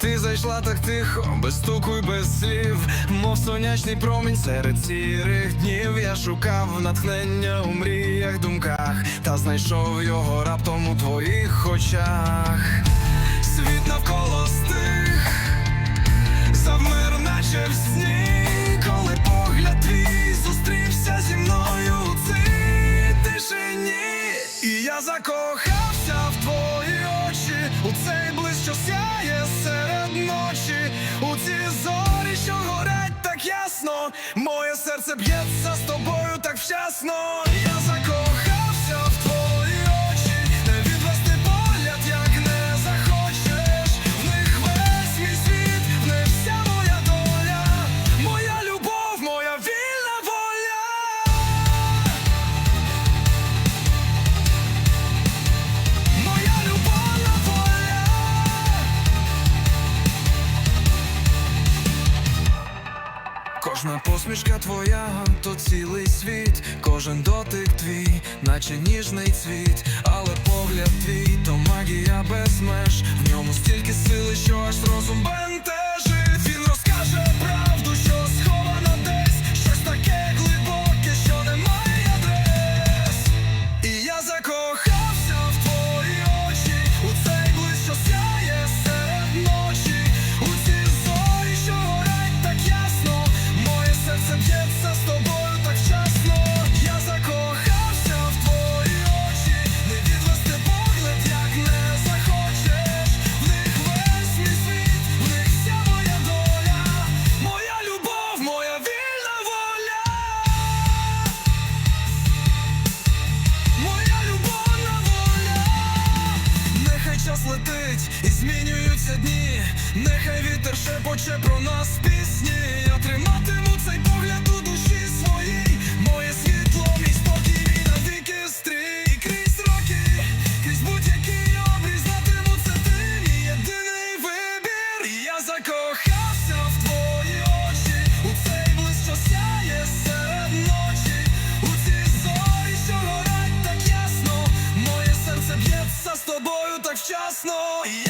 Ти зайшла так тихо, без стуку й без слів, мов сонячний промінь серед сірих днів. Я шукав натхнення у мріях, думках, та знайшов його раптом у твоїх очах. Світ навколо стих, завмер, наче в сні, коли погляд твій зустрівся зі мною у цій тишині. І я закохався в твої очі, у цей Моє серце б'ється з тобою так вчасно. Кожна посмішка твоя, то цілий світ, кожен дотик твій, наче ніжний цвіт, але погляд твій, то магія без меж, вітер шепоче про нас пісні. Я триматиму цей погляд у душі своїй, моє світло, мій спокій, мій навіки стрій. Крізь роки, крізь будь-який обріз знатиму це ти, мій єдиний вибір. І я закохався в твої очі, у цей блиск, сяє серед ночі, у ці зорі, що горять так ясно, моє серце б'ється з тобою так вчасно. І